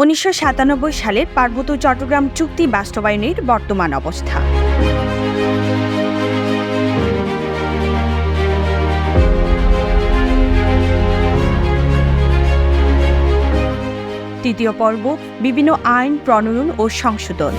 উনিশশো সাতানব্বই সালের পার্বত্য চট্টগ্রাম চুক্তি বাস্তবায়নের বর্তমান অবস্থা। তৃতীয় পর্ব, বিভিন্ন আইন, প্রণয়ন ও সংশোধন।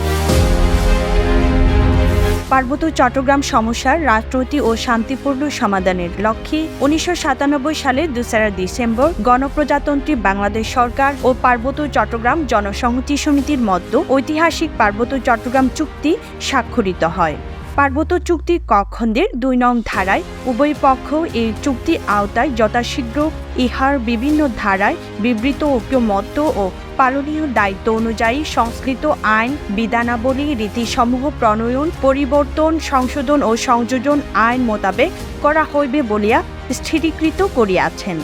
পার্বত্য চট্টগ্রাম সমস্যার রাজনৈতিক ও শান্তিপূর্ণ সমাধানের লক্ষ্যে উনিশশো সাতানব্বই সালের দোসরা ডিসেম্বর গণপ্রজাতন্ত্রী বাংলাদেশ সরকার ও পার্বত্য চট্টগ্রাম জনসংহতি সমিতির মধ্য ঐতিহাসিক পার্বত্য চট্টগ্রাম চুক্তি স্বাক্ষরিত হয়। পার্বত্য চুক্তি কখণ্ডের দুই নং ধারায় উভয় পক্ষ এই চুক্তির আওতায় যথাশীঘ্র ইহার বিভিন্ন ধারায় বিবৃত ঐক্যমত্য ও পালনীয় দায়িত্ব অনুযায়ী সংস্কৃত আইন, বিধানাবলী, রীতিসমূহ প্রণয়ন, পরিবর্তন, সংশোধন ও সংযোজন আইন মোতাবেক করা হইবে বলিয়া স্থিরীকৃত করিয়াছেন।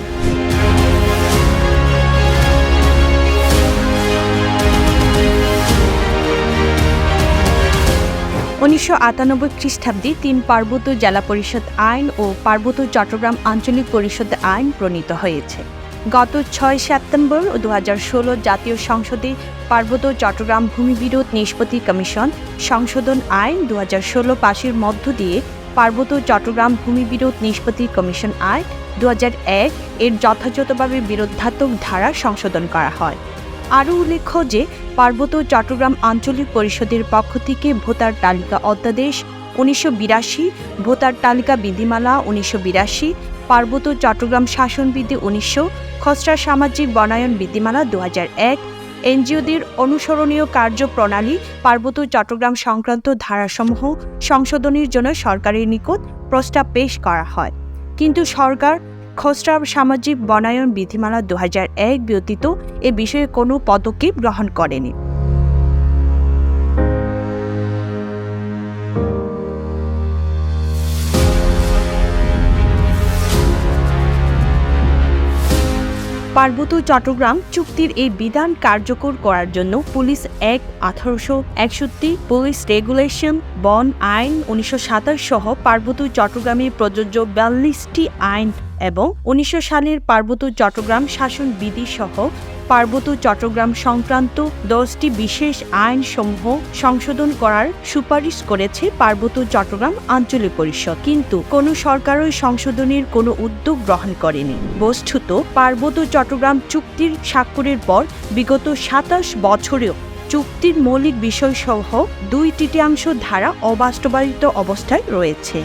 উনিশশো আটানব্বই খ্রিস্টাব্দে তিন পার্বত্য জেলা পরিষদ আইন ও পার্বত্য চট্টগ্রাম আঞ্চলিক পরিষদ আইন প্রণীত হয়েছে। গত ছয় সেপ্টেম্বর দু ষোলো জাতীয় সংসদে পার্বত্য চট্টগ্রাম ভূমি বিরোধ নিষ্পত্তি কমিশন সংশোধন আইন দু হাজার ষোলো পাশের মধ্য দিয়ে পার্বত্য চট্টগ্রাম ভূমি বিরোধ নিষ্পত্তি কমিশন আইন দু এক এর যথাযথভাবে বিরোধাত্মক ধারা সংশোধন করা হয়। আরও উল্লেখ্য যে পার্বত্য চট্টগ্রাম আঞ্চলিক পরিষদের পক্ষ থেকে ভোটার তালিকা অধ্যাদেশ উনিশশো বিরাশি, ভোটার তালিকা বিধিমালা উনিশশো বিরাশি, পার্বত্য চট্টগ্রাম শাসনবিধি উনিশশো, খসড়া সামাজিক বনায়ন বিধিমালা দু এক, এনজিওদের অনুসরণীয় কার্যপ্রণালী পার্বত্য চট্টগ্রাম সংক্রান্ত ধারাসমূহ সংশোধনের জন্য সরকারের নিকট প্রস্তাব পেশ করা হয়। কিন্তু সরকার খসড়া সামাজিক বনায়ন বিধিমালা দু এক ব্যতীত এ বিষয়ে কোনো পদক্ষেপ গ্রহণ করেনি। পার্বত্য চট্টগ্রাম চুক্তির এই বিধান কার্যকর করার জন্য পুলিশ এক আঠারোশো একষট্টি পুলিশ রেগুলেশন, বন আইন উনিশশো সাতাশ সহ পার্বত্য চট্টগ্রামে প্রযোজ্য বিয়াল্লিশটি আইন এবং উনিশশো সালের পার্বত্য চট্টগ্রাম শাসন বিধি সহ পার্বত্য চট্টগ্রাম সংক্রান্ত দশটি বিশেষ আইন সমূহ সংশোধন করার সুপারিশ করেছে পার্বত্য চট্টগ্রাম আঞ্চলিক পরিষদ। কিন্তু কোনো সরকারই সংশোধনের কোনো উদ্যোগ গ্রহণ করেনি। বস্তুত পার্বত্য চট্টগ্রাম চুক্তির স্বাক্ষরের পর বিগত সাতাশ বছরেও চুক্তির মৌলিক বিষয়সহ দুই তৃতীয়াংশ ধারা অবাস্তবায়িত অবস্থায় রয়েছে।